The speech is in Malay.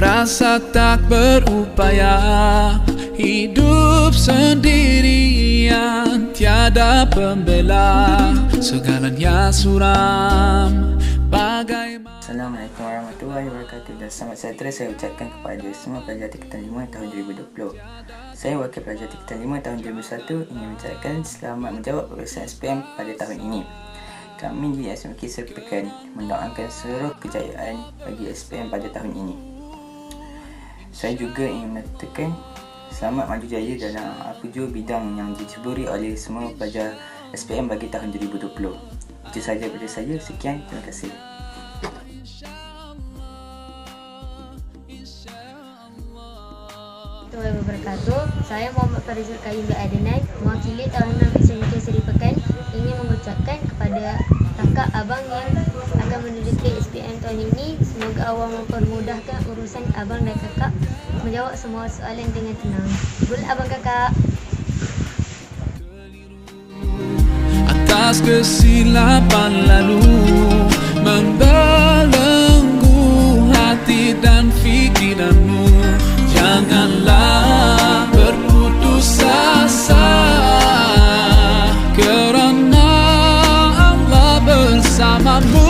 merasa tak berupaya. Hidup sendirian Tiada pembela. Segalanya suram. Bagaimana? Assalamualaikum warahmatullahi wabarakatuh. Dan selamat sejahtera saya ucapkan kepada semua pelajar tingkatan 5 tahun 2020. Saya wakil pelajar tingkatan 5 tahun 2021 ingin mengucapkan selamat menjawab urusan SPM pada tahun ini. Kami di SMK Serpikan mendoakan seluruh kejayaan bagi SPM pada tahun ini. Saya juga ingin mengatakan selamat maju jaya dalam apa jua bidang yang diceburi oleh semua pelajar SPM bagi tahun 2020. Itu sahaja daripada saya. Sekian. Terima kasih. warahmatullahi wabarakatuh. Saya Muhammad Farizul Karim bin Adenai, mewakili tahunan SMK Seri Pekan ingin mengucapkan kepada kakak abang yang akan menduduki SPM tahun ini, semoga Allah mempermudahkan urusan abang dan kakak menjawab semua soalan dengan tenang. Gul abang kakak. Atas kesilapan lalu Membelenggu I'm.